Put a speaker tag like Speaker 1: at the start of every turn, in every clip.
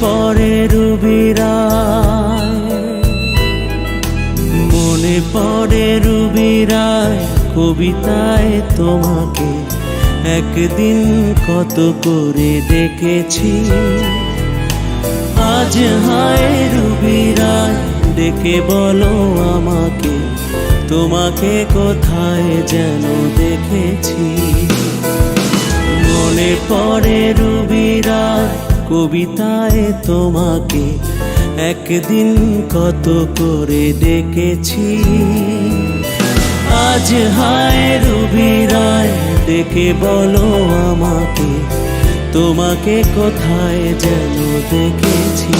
Speaker 1: পড়ে রুবিরা মনে পড়ে রুবিরায় কবিতায় তোমাকে একদিন কত করে দেখেছি। আজ হায় রুবিরায়, ডেকে বলো আমাকে, তোমাকে কোথায় যেন দেখেছি। মনে পড়ে রুবিরা কবিতায় তোমাকে একদিন কত করে দেখেছি আজ হায় রুবিরায় দেখে বলো আমাকে, তোমাকে কোথায় যেন দেখেছি।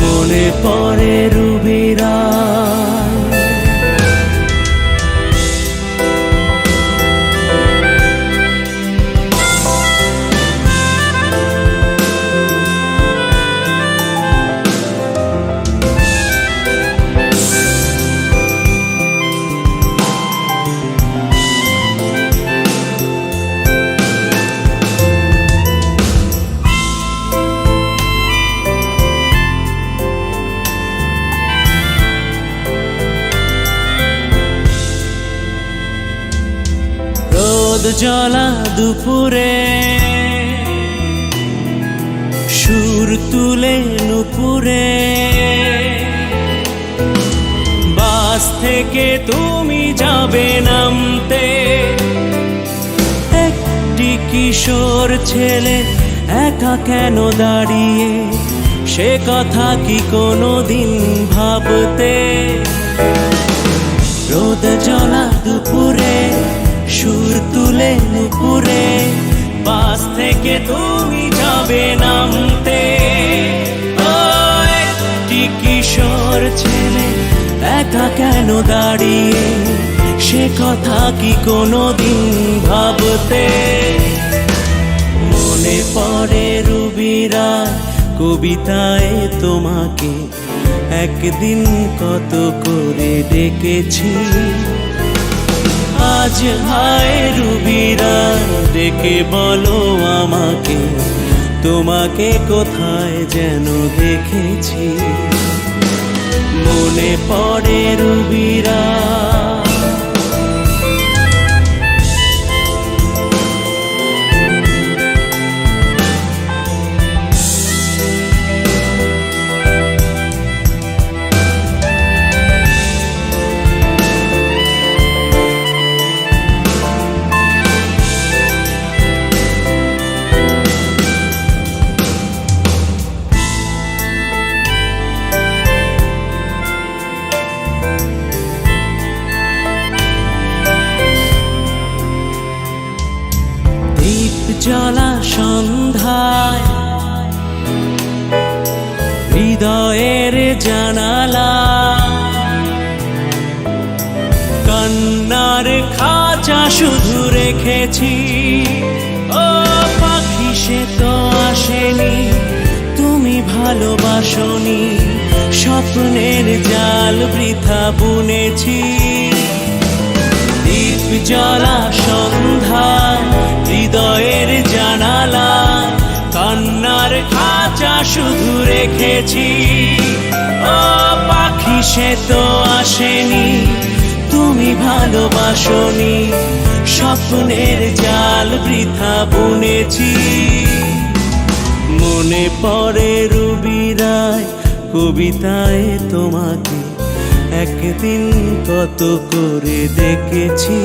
Speaker 1: মনে পড়ে জলা দুপুরে। সুর তুলে নুপুরে। বাস থেকে তুমি যাবে নামতে। একটি কিশোর ছেলে একা কেন দাঁড়িয়ে? সে কথা কি কোনো দিন ভাবতে? রোদ জলা দুপুরে থেকে তুমি যাবে নামতে। একটি কিশোর ছেলে একা কেন দাঁড়িয়ে? সে কথা কি কোনো দিন ভাবতে? মনে পড়ে রুবিরা কবিতায় তোমাকে। একদিন কত করে ডেকেছি। আজ হায় রুবিরা ডেকে বলো আমাকে তোমাকে কোথায় যেন দেখেছি। মনে পড়ে রুবিরা দীপ জ্বলা সন্ধ্যায়। হৃদয়ের জানালা। কন্নার খাঁচা শুধু রেখেছি। ও পাখি, সে তো আসেনি। তুমি ভালোবাসনি। স্বপ্নের জাল বৃথা বুনেছি। দীপ জ্বলা সন্ধ্যা রেখেছি ও পাখি, সে তো আসেনি। তুমি ভালোবাসনি। স্বপ্নের জাল বৃথা বুনেছি। মনে পড়ে রুবিরায় কবিতায় তোমাকে একদিন কত করে দেখেছি।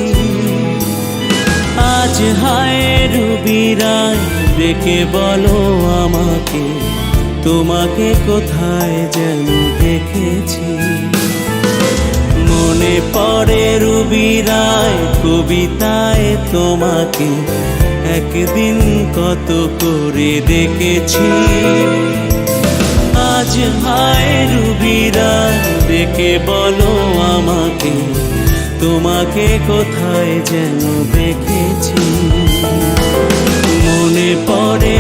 Speaker 1: আজ হায় রুবিরায় ডেকে বলো আমাকে তোমাকে কোথায় যেন দেখেছি। মনে পড়ে রুবিরায় কবিতায় তোমাকে একদিন কত করে দেখেছি। আজ হায় রুবিরা ডেকে বলো আমাকে, তোমাকে কোথায় যেন দেখেছি। মনে পড়ে